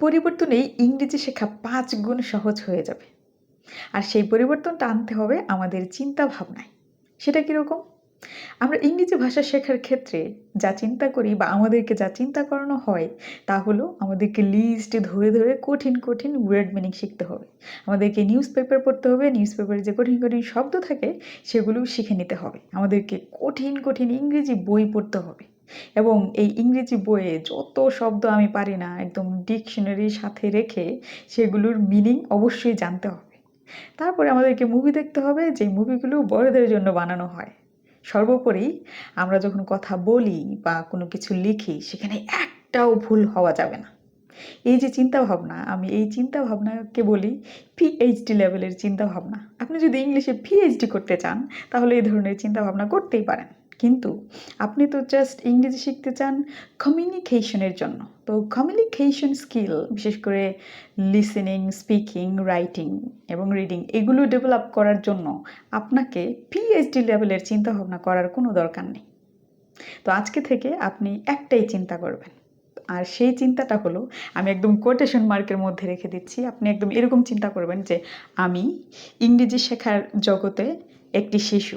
পরিবর্তনেই ইংরেজি শেখা পাঁচ গুণ সহজ হয়ে যাবে। আর সেই পরিবর্তনটা আনতে হবে আমাদের চিন্তা ভাবনায় সেটা কীরকম? আমরা ইংরেজি ভাষা শেখার ক্ষেত্রে যা চিন্তা করি বা আমাদেরকে যা চিন্তা করানো হয়, তা হলো আমাদেরকে লিস্ট ধরে ধরে কঠিন কঠিন ওয়ার্ড মিনিং শিখতে হবে। আমাদেরকে নিউজ পেপার পড়তে হবে নিউজ পেপারে যে কঠিন কঠিন শব্দ থাকে সেগুলো শিখে নিতে হবে। আমাদেরকে কঠিন কঠিন ইংরেজি বই পড়তে হবে। এবং এই ইংরেজি বইয়ে যত শব্দ আমি পারি না, একদম ডিকশনারির সাথে রেখে সেগুলোর মিনিং অবশ্যই জানতে হবে। তারপরে আমাদেরকে মুভি দেখতে হবে, যে মুভিগুলো বড়দের জন্য বানানো হয়। সর্বোপরি আমরা যখন কথা বলি বা কোনো কিছু লিখি, সেখানে একটাও ভুল হওয়া যাবে না। এই যে চিন্তা ভাবনা আমি এই চিন্তা ভাবনাকে বলি পিএইচডি লেভেলের চিন্তা ভাবনা আপনি যদি ইংলিশে পিএইচডি করতে চান, তাহলে এই ধরনের চিন্তা ভাবনা করতেই পারেন। কিন্তু আপনি তো জাস্ট ইংরেজি শিখতে চান কমিউনিকেশনের জন্য। তো কমিউনিকেশন স্কিল বিশেষ করে লিসেনিং স্পিকিং রাইটিং এবং রিডিং এগুলো ডেভেলপ করার জন্য আপনাকে পিএইচডি লেভেলের চিন্তাভাবনা করার কোনো দরকার নেই। তো আজকে থেকে আপনি একটাই চিন্তা করবেন। আর সেই চিন্তাটা হলো, আমি একদম কোটেশন মার্কের মধ্যে রেখে দিচ্ছি, আপনি একদম এরকম চিন্তা করবেন যে, আমি ইংরেজি শেখার জগতে একটি শিশু।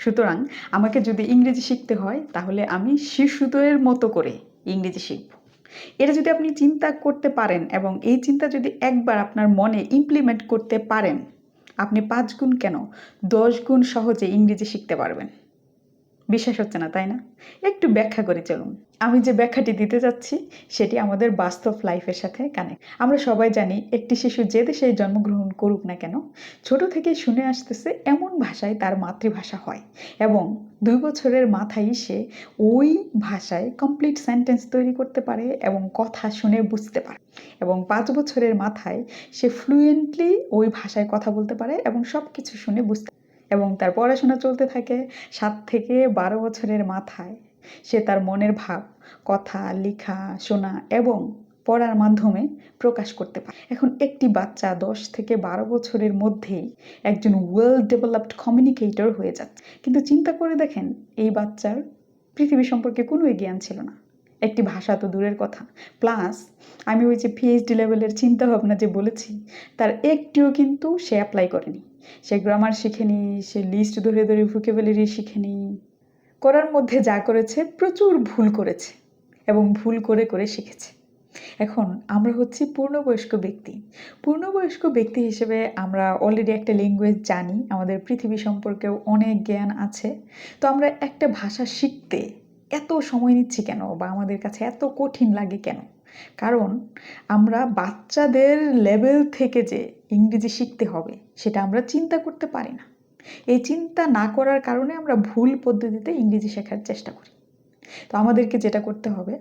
সুতরাং আমাকে যদি ইংরেজি শিখতে হয়, তাহলে আমি শিশুদের মতো করে ইংরেজি শিখব। এটা যদি আপনি চিন্তা করতে পারেন এবং এই চিন্তা যদি একবার আপনার মনে ইমপ্লিমেন্ট করতে পারেন, আপনি পাঁচ গুণ কেন? দশ গুণ সহজে ইংরেজি শিখতে পারবেন। বিশ্বাস হচ্ছে না, তাই না? একটু ব্যাখ্যা করে চলুন। আমি যে ব্যাখ্যাটি দিতে যাচ্ছি, সেটি আমাদের বাস্তব লাইফের সাথে কানেক্ট আমরা সবাই জানি, একটি শিশু যে দেশে জন্মগ্রহণ করুক না কেন, ছোট থেকেই শুনে আসতেছে এমন ভাষায় তার মাতৃভাষা হয় এবং দুই বছরের মাথায় সে ওই ভাষায় কমপ্লিট সেন্টেন্স তৈরি করতে পারে এবং কথা শুনে বুঝতে পারে এবং পাঁচ বছরের মাথায় সে ফ্লুয়েন্টলি ওই ভাষায় কথা বলতে পারে এবং সব কিছু শুনে বুঝতে এবং তার পড়াশোনা চলতে থাকে সাত থেকে বারো বছরের মাথায়। সে তার মনের ভাব, কথা, লেখা, শোনা এবং পড়ার মাধ্যমে প্রকাশ করতে পারে। এখন একটি বাচ্চা দশ থেকে বারো বছরের মধ্যেই একজন ওয়েল ডেভেলপড কমিউনিকেটর হয়ে যাচ্ছে। কিন্তু চিন্তা করে দেখেন, এই বাচ্চার পৃথিবী সম্পর্কে কোনো জ্ঞান ছিল না। একটি ভাষা তো দূরের কথা। প্লাস আমি ওই যে পিএইচডি লেভেলের চিন্তা ভাবনা যে বলেছি, তার একটিও কিন্তু সে অ্যাপ্লাই করেনি। সে গ্রামার শিখে শিখেনি সে লিস্ট ধরে ধরে ভোকেবুলারি শিখেনি করার মধ্যে যা করেছে, প্রচুর ভুল করেছে এবং ভুল করে করে শিখেছে। এখন আমরা হচ্ছি পূর্ণবয়স্ক ব্যক্তি। পূর্ণবয়স্ক ব্যক্তি হিসেবে আমরা অলরেডি একটা ল্যাঙ্গুয়েজ জানি, আমাদের পৃথিবী সম্পর্কেও অনেক জ্ঞান আছে। তো আমরা একটা ভাষা শিখতে এত সময় নিচ্ছি কেন বা আমাদের কাছে এত কঠিন লাগে কেন? কারণ আমরা বাচ্চাদের লেভেল থেকে যে ইংরেজি শিখতে হবে, সেটা আমরা চিন্তা করতে পারি না। এই চিন্তা না করার কারণে আমরা ভুল পদ্ধতিতে ইংরেজি শেখার চেষ্টা করি। তো আমাদেরকে যেটা করতে হবে,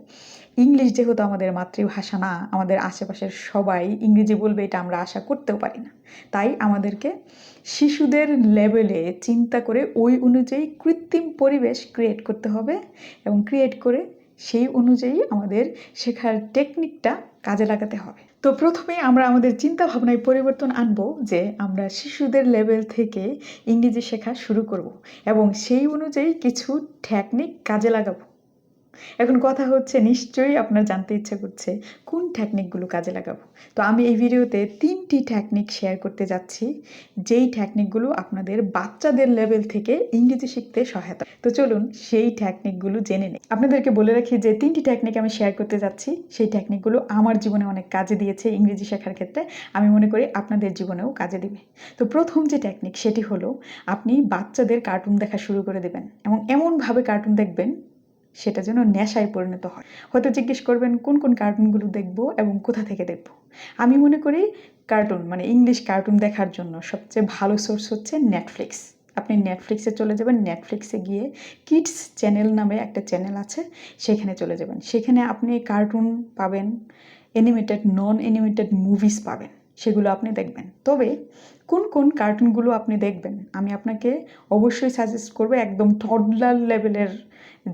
ইংলিশ যেহেতু আমাদের মাতৃভাষা না, আমাদের আশেপাশের সবাই ইংরেজি বলবে এটা আমরা আশা করতেও পারি না। তাই আমাদেরকে শিশুদের লেভেলে চিন্তা করে ওই অনুযায়ী কৃত্রিম পরিবেশ ক্রিয়েট করতে হবে এবং ক্রিয়েট করে সেই অনুযায়ী আমাদের শেখার টেকনিকটা কাজে লাগাতে হবে। তো প্রথমে আমরা আমাদের চিন্তা ভাবনায় পরিবর্তন আনব যে আমরা শিশুদের লেভেল থেকে ইংরেজি শেখা শুরু করব এবং সেই অনুযায়ী কিছু টেকনিক কাজে লাগাবো। এখন কথা হচ্ছে, নিশ্চয়ই আপনার জানতে ইচ্ছে করছে, কোন টেকনিকগুলো কাজে লাগাবো? তো আমি এই ভিডিওতে তিনটি টেকনিক শেয়ার করতে যাচ্ছি, যেই টেকনিকগুলো আপনাদের বাচ্চাদের লেভেল থেকে ইংরেজি শিখতে সহায়তা তো চলুন সেই টেকনিকগুলো জেনে নেই। আপনাদেরকে বলে রাখি যে তিনটি টেকনিক আমি শেয়ার করতে যাচ্ছি, সেই টেকনিকগুলো আমার জীবনে অনেক কাজে দিয়েছে ইংরেজি শেখার ক্ষেত্রে, আমি মনে করি আপনাদের জীবনেও কাজে দিবে। তো প্রথম যে টেকনিক সেটি হলো, আপনি বাচ্চাদের কার্টুন দেখা শুরু করে দেবেন এবং এমনভাবে কার্টুন দেখবেন সেটা যেন নেশায় পরিণত হয়। হয়তো জিজ্ঞেস করবেন, কোন কোন কার্টুনগুলো দেখব এবং কোথা থেকে দেখব? আমি মনে করি কার্টুন মানে ইংলিশ কার্টুন দেখার জন্য সবচেয়ে ভালো সোর্স হচ্ছে নেটফ্লিক্স আপনি নেটফ্লিক্সে চলে যাবেন নেটফ্লিক্সে গিয়ে কিডস চ্যানেল নামে একটা চ্যানেল আছে, সেখানে চলে যাবেন। সেখানে আপনি কার্টুন পাবেন অ্যানিমেটেড নন অ্যানিমেটেড মুভিস পাবেন, সেগুলো আপনি দেখবেন। তবে কোন কোন কার্টুনগুলো আপনি দেখবেন? আমি আপনাকে অবশ্যই সাজেস্ট করব একদম টডলার লেভেলের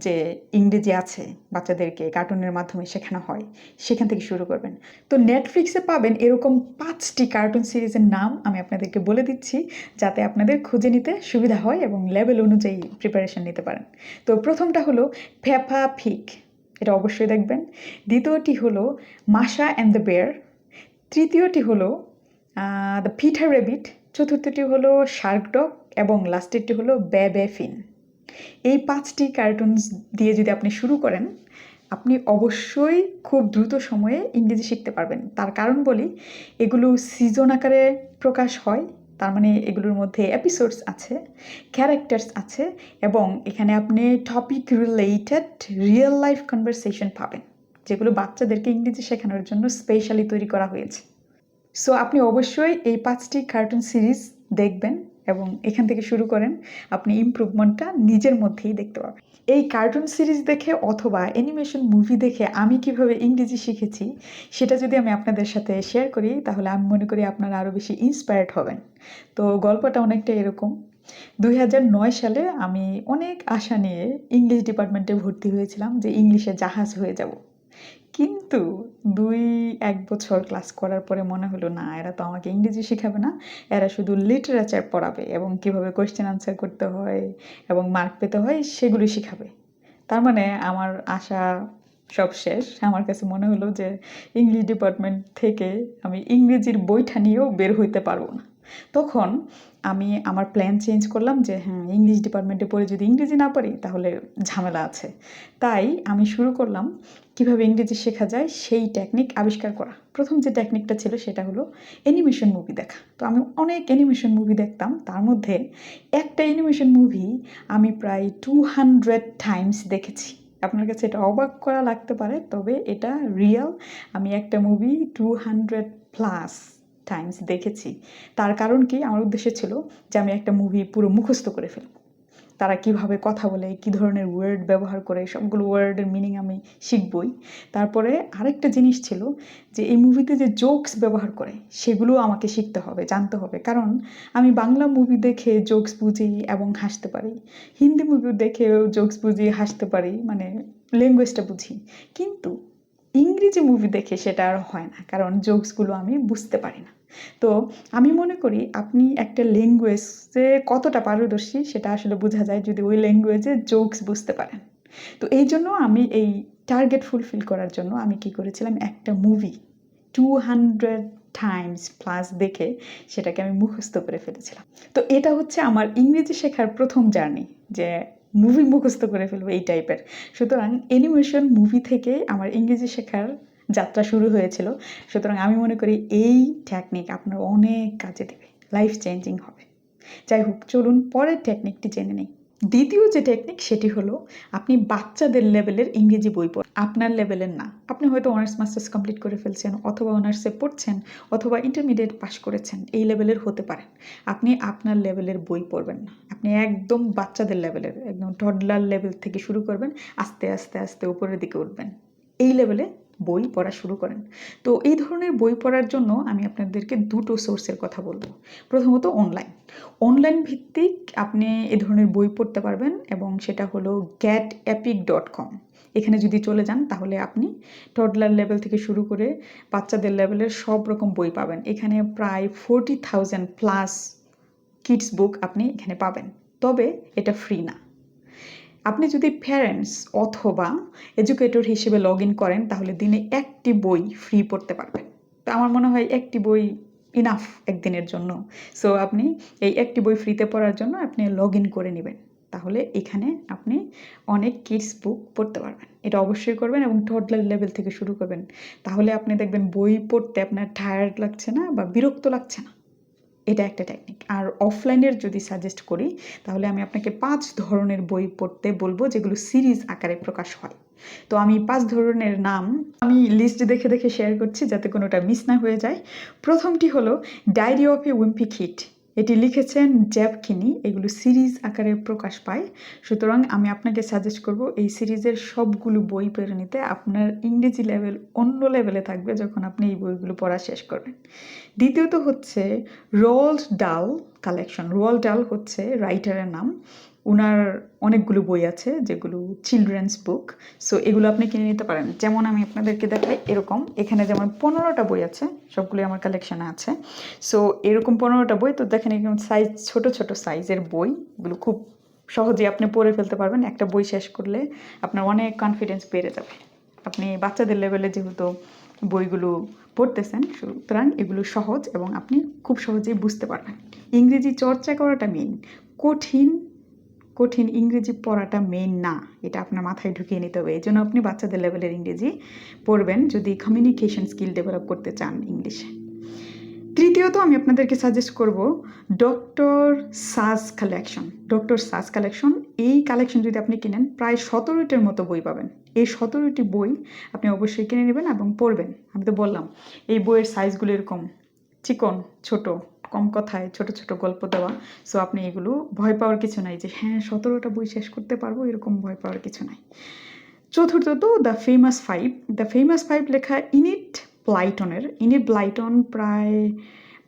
যে ইংরেজি আছে বাচ্চাদেরকে কার্টুনের মাধ্যমে শেখানো হয়, সেখান থেকে শুরু করবেন। তো নেটফ্লিক্সে পাবেন এরকম পাঁচটি কার্টুন সিরিজের নাম আমি আপনাদেরকে বলে দিচ্ছি, যাতে আপনাদের খুঁজে নিতে সুবিধা হয় এবং লেভেল অনুযায়ী প্রিপারেশন নিতে পারেন। তো প্রথমটা হলো ফেফা ফিক এটা অবশ্যই দেখবেন। দ্বিতীয়টি হলো মাসা অ্যান্ড দ্য বেয়ার তৃতীয়টি হলো দ্য পিঠার রেবিট চতুর্থটি হলো শার্ক ডগ এবং লাস্টেরটি হলো ব্যা ব্যা ফিন এই পাঁচটি কার্টুনস দিয়ে যদি আপনি শুরু করেন, আপনি অবশ্যই খুব দ্রুত সময়ে ইংরেজি শিখতে পারবেন। তার কারণ বলি, এগুলো সিজন আকারে প্রকাশ হয়, তার মানে এগুলোর মধ্যে এপিসোডস আছে ক্যারেক্টার্স আছে, এবং এখানে আপনি topic related real life conversation পাবেন, যেগুলো বাচ্চাদেরকে ইংরেজি শেখানোর জন্য স্পেশালি তৈরি করা হয়েছে। সো আপনি অবশ্যই এই পাঁচটি কার্টুন সিরিজ দেখবেন। এবং এখান থেকে শুরু করেন, আপনি ইমপ্রুভমেন্টটা নিজের মধ্যেই দেখতে পাবেন। এই কার্টুন সিরিজ দেখে অথবা অ্যানিমেশন মুভি দেখে আমি কীভাবে ইংরেজি শিখেছি, সেটা যদি আমি আপনাদের সাথে শেয়ার করি, তাহলে আমি মনে করি আপনারা আরও বেশি ইন্সপায়ার্ড হবেন। তো গল্পটা অনেকটা এরকম। দুই হাজার নয় সালে আমি অনেক আশা নিয়ে ইংলিশ ডিপার্টমেন্টে ভর্তি হয়েছিলাম যে ইংলিশে জাহাজ হয়ে যাব। কিন্তু দুই, এক বছর ক্লাস করার পরে মনে হলো, না, এরা তো আমাকে ইংরেজি শেখাবে না। এরা শুধু লিটারেচার পড়াবে এবং কীভাবে কোয়েশ্চেন আনসার করতে হয় এবং মার্ক পেতে হয় সেগুলি শেখাবে। তার মানে আমার আশা সব শেষ। আমার কাছে মনে হলো যে ইংলিশ ডিপার্টমেন্ট থেকে আমি ইংরেজির বইটা নিয়েও বের হইতে পারব না। তখন আমি আমার প্ল্যান চেঞ্জ করলাম যে হ্যাঁ ইংলিশ ডিপার্টমেন্টে পড়ে যদি ইংরেজি না পারি তাহলে ঝামেলা আছে। তাই আমি শুরু করলাম কীভাবে ইংরেজি শেখা যায় সেই টেকনিক আবিষ্কার করা। প্রথম যে টেকনিকটা ছিল সেটা হলো অ্যানিমেশন মুভি দেখা। তো আমি অনেক অ্যানিমেশন মুভি দেখতাম। তার মধ্যে একটা অ্যানিমেশন মুভি আমি প্রায় টু হান্ড্রেড টাইমস দেখেছি। আপনার কাছে এটা অবাক করা লাগতে পারে, তবে এটা রিয়েল আমি একটা movie two hundred plus times দেখেছি। তার কারণ কি? আমার উদ্দেশ্য ছিল যে আমি একটা মুভি পুরো মুখস্থ করে ফেলব। তারা কীভাবে কথা বলে, কি ধরনের ওয়ার্ড ব্যবহার করে, সবগুলো ওয়ার্ডের মিনিং আমি শিখবই। তারপরে আরেকটা জিনিস ছিল যে এই মুভিতে যে জোকস ব্যবহার করে, সেগুলো আমাকে শিখতে হবে, জানতে হবে। কারণ আমি বাংলা মুভি দেখে জোকস বুঝি এবং হাসতে পারি। হিন্দি মুভি দেখেও জোকস বুঝি, হাসতে পারি মানে ল্যাঙ্গুয়েজটা বুঝি। কিন্তু ইংরেজি মুভি দেখে সেটা আর হয় না, কারণ জোকসগুলো আমি বুঝতে পারি না। তো আমি মনে করি আপনি একটা ল্যাঙ্গুয়েজে কতটা পারদর্শী সেটা আসলে বোঝা যায় যদি ওই ল্যাঙ্গুয়েজে জোকস বুঝতে পারেন। তো এই জন্য আমি এই টার্গেট ফুলফিল করার জন্য আমি কি করেছিলাম, একটা movie two hundred times plus দেখে সেটাকে আমি মুখস্থ করে ফেলেছিলাম। তো এটা হচ্ছে আমার ইংরেজি শেখার প্রথম জার্নি যে মুভি মুখস্থ করে ফেলব এই টাইপের সুতরাং অ্যানিমেশন মুভি থেকে আমার ইংরেজি শেখার যাত্রা শুরু হয়েছিল। সুতরাং আমি মনে করি এই টেকনিক আপনার অনেক কাজে দেবে। লাইফ চেঞ্জিং হবে। যাই হোক, চলুন পরের টেকনিকটি জেনে নেই। দ্বিতীয় যে টেকনিক সেটি হলো আপনি বাচ্চাদের লেভেলের ইংরেজি বই পড়, আপনার লেভেলের না। আপনি হয়তো অনার্স মাস্টার্স কমপ্লিট করে ফেলছেন অথবা অনার্সে পড়ছেন অথবা ইন্টারমিডিয়েট পাশ করেছেন, এই লেভেলের হতে পারেন। আপনি আপনার লেভেলের বই পড়বেন না। আপনি একদম বাচ্চাদের লেভেলের একদম টডলার লেভেল থেকে শুরু করবেন, আস্তে আস্তে আস্তে উপরের দিকে উঠবেন। এই লেভেলে বই পড়া শুরু করেন। তো এই ধরনের বই পড়ার জন্য আমি আপনাদেরকে দুটো সোর্সের কথা বলব। প্রথমত অনলাইন অনলাইন ভিত্তিক আপনি এ ধরনের বই পড়তে পারবেন এবং সেটা হলো গ্যাট অ্যাপিক ডট কম এখানে যদি চলে যান তাহলে আপনি টডলার লেভেল থেকে শুরু করে বাচ্চাদের লেভেলের সব রকম বই পাবেন। এখানে প্রায় forty thousand plus kids book আপনি এখানে পাবেন। তবে এটা ফ্রি না। আপনি যদি প্যারেন্টস অথবা এডুকেটর হিসেবে লগ ইন করেন, তাহলে দিনে একটি বই ফ্রি পড়তে পারবেন। তো আমার মনে হয় একটি বই ইনাফ একদিনের জন্য। সো আপনি এই একটি বই ফ্রিতে পড়ার জন্য আপনি লগ ইন করে নেবেন। তাহলে এখানে আপনি অনেক কিডস বুক পড়তে পারবেন। এটা অবশ্যই করবেন এবং টডলার লেভেল থেকে শুরু করবেন। তাহলে আপনি দেখবেন বই পড়তে আপনার টায়ার্ড লাগছে না বা বিরক্ত লাগছে না। এটা একটা টেকনিক আর অফলাইনের যদি সাজেস্ট করি, তাহলে আমি আপনাকে পাঁচ ধরনের বই পড়তে বলব, যেগুলো সিরিজ আকারে প্রকাশ হয়। তো আমি পাঁচ ধরনের নাম আমি লিস্ট দেখে দেখে শেয়ার করছি, যাতে কোনোটা মিস না হয়ে যায়। প্রথমটি হলো diary of a wimpy kid এটি লিখেছেন জ্যাব কিনি। এগুলো সিরিজ আকারে প্রকাশ পায়। সুতরাং আমি আপনাকে সাজেস্ট করব, এই সিরিজের সবগুলো বই পেরে নিতে আপনার ইংরেজি লেভেল অন্য লেভেলে থাকবে যখন আপনি এই বইগুলো পড়া শেষ করবেন। দ্বিতীয়ত হচ্ছে রোল্ড ডাল কালেকশন। রোয়াল ডাল হচ্ছে রাইটারের নাম। ওনার অনেকগুলো বই আছে, যেগুলো চিলড্রেন্স বুক সো এগুলো আপনি কিনে নিতে পারেন। যেমন আমি আপনাদেরকে দেখাই, এরকম। এখানে যেমন পনেরোটা বই আছে সবগুলো আমার কালেকশানে আছে। সো এরকম পনেরোটা বই, তো দেখেন এরকম সাইজ ছোট ছোট সাইজের বই, এগুলো খুব সহজে আপনি পড়ে ফেলতে পারবেন। একটা বই শেষ করলে আপনার অনেক কনফিডেন্স বেড়ে যাবে। আপনি বাচ্চাদের লেভেলে যেহেতু বইগুলো পড়তেছেন, সুতরাং এগুলো সহজ এবং আপনি খুব সহজেই বুঝতে পারবেন। ইংরেজি চর্চা করাটা মেন কঠিন কঠিন ইংরেজি পড়াটা মেইন না। এটা আপনার মাথায় ঢুকিয়ে নিতে হবে। এই জন্য আপনি বাচ্চাদের লেভেলের ইংরেজি পড়বেন যদি কমিউনিকেশন স্কিল ডেভেলপ করতে চান ইংলিশে তৃতীয়ত আমি আপনাদেরকে সাজেস্ট করব doctor Seuss collection doctor Seuss collection এই কালেকশন যদি আপনি কিনেন, প্রায় সতেরোটির মতো বই পাবেন। এই সতেরোটি বই আপনি অবশ্যই কিনে নেবেন এবং পড়বেন। আমি তো বললাম, এই বইয়ের সাইজগুলো এরকম, চিকন, ছোট কম কথায় ছোট ছোট গল্প দেওয়া। সো আপনি এগুলো ভয় পাওয়ার কিছু নাই যে হ্যাঁ সতেরোটা বই শেষ করতে পারব? এরকম ভয় পাওয়ার কিছু নাই। চতুর্থত the famous five the famous five লেখা ইনিট প্লাইটনের ইনিট ব্লাইটন প্রায়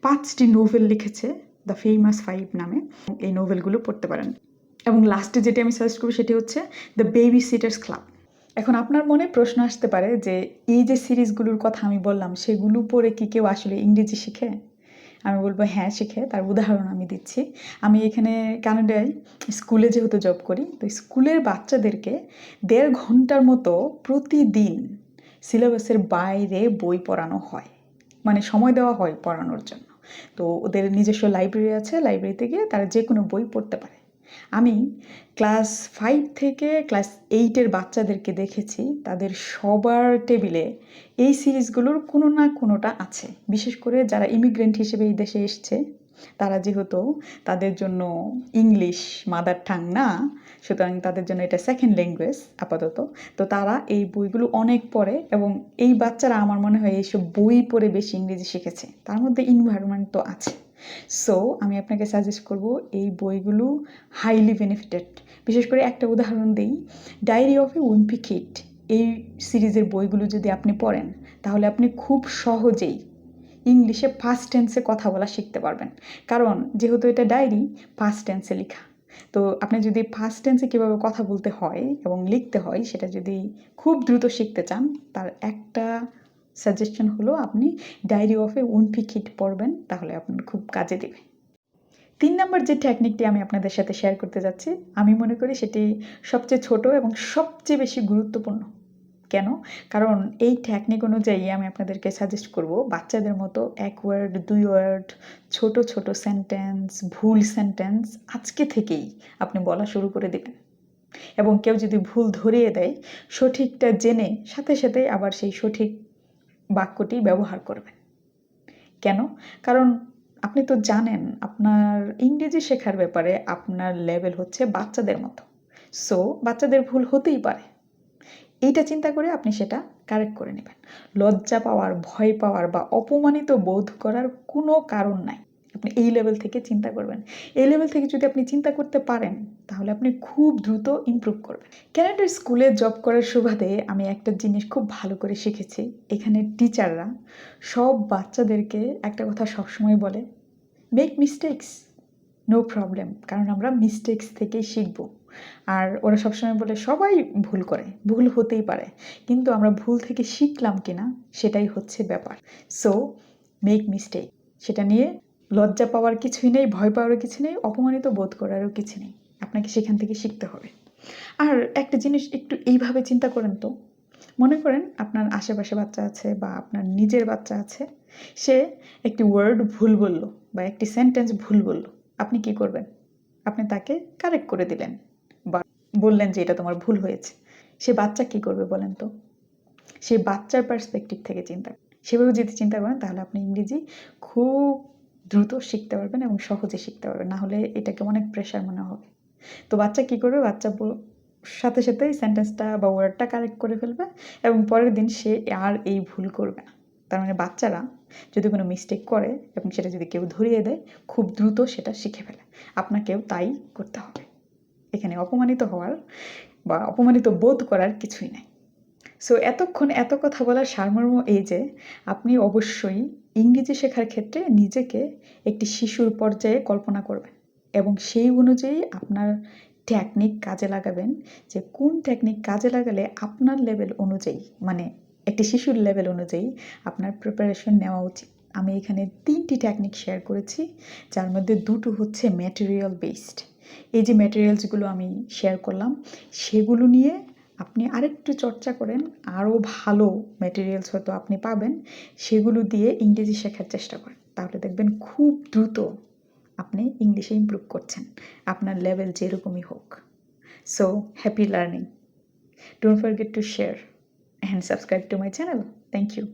পাঁচটি নোভেল লিখেছে দ্য ফেমাস ফাইভ নামে। এই নোভেলগুলো পড়তে পারেন। এবং লাস্টে যেটি আমি সাজেস্ট করব, সেটি হচ্ছে দ্য বেবি সিটার্স ক্লাব এখন আপনার মনে প্রশ্ন আসতে পারে যে, এই যে সিরিজগুলোর কথা আমি বললাম, সেগুলো পড়ে কি কেউ আসলে ইংরেজি শিখে? আমি বলব হ্যাঁ শিখে, তার উদাহরণ আমি দিচ্ছি। আমি এখানে কানাডায় স্কুলে যেহেতু জব করি, তো স্কুলের বাচ্চাদেরকে দেড় ঘণ্টার মতো প্রতিদিন সিলেবাসের বাইরে বই পড়ানো হয়। মানে সময় দেওয়া হয় পড়ানোর জন্য। তো ওদের নিজস্ব লাইব্রেরি আছে লাইব্রেরিতে গিয়ে তারা যে কোনো বই পড়তে পারে। আমি ক্লাস ফাইভ থেকে ক্লাস এইটের বাচ্চাদেরকে দেখেছি, তাদের সবার টেবিলে এই সিরিজগুলোর কোনো না কোনোটা আছে। বিশেষ করে যারা ইমিগ্রেন্ট হিসেবে এই দেশে এসছে তারা যেহেতু তাদের জন্য ইংলিশ মাদার ঠাং না, সুতরাং তাদের জন্য এটা সেকেন্ড ল্যাঙ্গুয়েজ আপাতত, তো তারা এই বইগুলো অনেক পড়ে এবং এই বাচ্চারা আমার মনে হয় এইসব বই পড়ে বেশি ইংরেজি শিখেছে। তার মধ্যে ইনভায়রনমেন্ট তো আছে। সো আমি আপনাকে সাজেস্ট করব এই বইগুলো হাইলি বেনিফিটেড বিশেষ করে একটা উদাহরণ দিই diary of a wimpy kid এই সিরিজের বইগুলো যদি আপনি পড়েন, তাহলে আপনি খুব সহজেই ইংলিশে ফার্স্ট টেন্সে কথা বলা শিখতে পারবেন। কারণ যেহেতু এটা ডায়েরি ফার্স্ট টেন্সে লেখা। তো আপনি যদি ফার্স্ট টেন্সে কীভাবে কথা বলতে হয় এবং লিখতে হয়, সেটা যদি খুব দ্রুত শিখতে চান, তার একটা সাজেশন হলো আপনি diary of a wimpy kid পড়বেন, তাহলে আপনার খুব কাজে দেবে। তিন নম্বর যে টেকনিকটি আমি আপনাদের সাথে শেয়ার করতে যাচ্ছি, আমি মনে করি সেটি সবচেয়ে ছোট এবং সবচেয়ে বেশি গুরুত্বপূর্ণ। কেন? কারণ এই টেকনিক অনুযায়ী আমি আপনাদেরকে সাজেস্ট করব, বাচ্চাদের মতো এক ওয়ার্ড দুই ওয়ার্ড ছোট ছোট সেন্টেন্স ভুল সেন্টেন্স আজকে থেকেই আপনি বলা শুরু করে দেবেন। এবং কেউ যদি ভুল ধরিয়ে দেয়, সঠিকটা জেনে সাথে সাথে আবার সেই সঠিক বাক্যটি ব্যবহার করবেন। কেন? কারণ আপনি তো জানেন, আপনার ইংরেজি শেখার ব্যাপারে আপনার লেভেল হচ্ছে বাচ্চাদের মতো। সো বাচ্চাদের ভুল হতেই পারে। এইটা চিন্তা করে আপনি সেটা কারেক্ট করে নেবেন। লজ্জা পাওয়ার, ভয় পাওয়ার বা অপমানিত বোধ করার কোনো কারণ নাই। আপনি এই লেভেল থেকে চিন্তা করবেন। এই লেভেল থেকে যদি আপনি চিন্তা করতে পারেন, তাহলে আপনি খুব দ্রুত ইমপ্রুভ করবেন। ক্যানাডার স্কুলে জব করার সুবাদে আমি একটা জিনিস খুব ভালো করে শিখেছি। এখানে টিচাররা সব বাচ্চাদেরকে একটা কথা সবসময় বলে মেক মিস্টেক্স নো প্রবলেম কারণ আমরা মিস্টেক্স থেকেই শিখব। আর ওরা সবসময় বলে, সবাই ভুল করে, ভুল হতেই পারে। কিন্তু আমরা ভুল থেকে শিখলাম কিনা, সেটাই হচ্ছে ব্যাপার। সো মেক মিস্টেক সেটা নিয়ে লজ্জা পাওয়ার কিছুই নেই, ভয় পাওয়ারও কিছু নেই, অপমানিত বোধ করারও কিছু নেই। আপনাকে সেখান থেকে শিখতে হবে। আর একটা জিনিস একটু এইভাবে চিন্তা করেন তো। মনে করেন আপনার আশেপাশে বাচ্চা আছে বা আপনার নিজের বাচ্চা আছে, সে একটি ওয়ার্ড ভুল বলল বা একটি সেন্টেন্স ভুল বলল। আপনি কি করবেন? আপনি তাকে কারেক্ট করে দিলেন। বললেন যে এটা তোমার ভুল হয়েছে। সে বাচ্চা কি করবে বলেন তো? সে বাচ্চার পার্সপেক্টিভ থেকে চিন্তা সেভাবে যদি চিন্তা করেন, তাহলে আপনি ইংরেজি খুব দ্রুত শিখতে পারবেন এবং সহজে শিখতে পারবেন। না হলে এটাকে অনেক প্রেশার মনে হবে। তো বাচ্চা কি করবে? বাচ্চা সাথে সাথে সেন্টেন্সটা বা ওয়ার্ডটা কারেক্ট করে ফেলবে এবং পরের দিন সে আর এই ভুল করবে না। তার মানে বাচ্চারা যদি কোনো মিস্টেক করে এবং সেটা যদি কেউ ধরিয়ে দেয়, খুব দ্রুত সেটা শিখে ফেলে। আপনাকেও তাই করতে হবে। এখানে অপমানিত হওয়ার বা অপমানিত বোধ করার কিছুই নাই। সো এতক্ষণ এত কথা বলার সারমর্ম এই যে, আপনি অবশ্যই ইংরেজি শেখার ক্ষেত্রে নিজেকে একটি শিশুর পর্যায়ে কল্পনা করবেন এবং সেই অনুযায়ী আপনার টেকনিক কাজে লাগাবেন যে, কোন টেকনিক কাজে লাগালে আপনার লেভেল অনুযায়ী মানে একটি শিশুর লেভেল অনুযায়ী আপনার প্রিপারেশন নেওয়া উচিত। আমি এখানে তিনটি টেকনিক শেয়ার করেছি, যার মধ্যে দুটো হচ্ছে ম্যাটেরিয়াল বেসড এই যে ম্যাটেরিয়ালসগুলো আমি শেয়ার করলাম, সেগুলো নিয়ে আপনি আরেকটু চর্চা করেন আরও ভালো ম্যাটেরিয়ালস হয়তো আপনি পাবেন, সেগুলো দিয়ে ইংরেজি শেখার চেষ্টা করেন। তাহলে দেখবেন খুব দ্রুত আপনি ইংলিশে ইমপ্রুভ করছেন, আপনার লেভেল যেরকমই হোক। So happy learning don't forget to share and subscribe to my channel thank you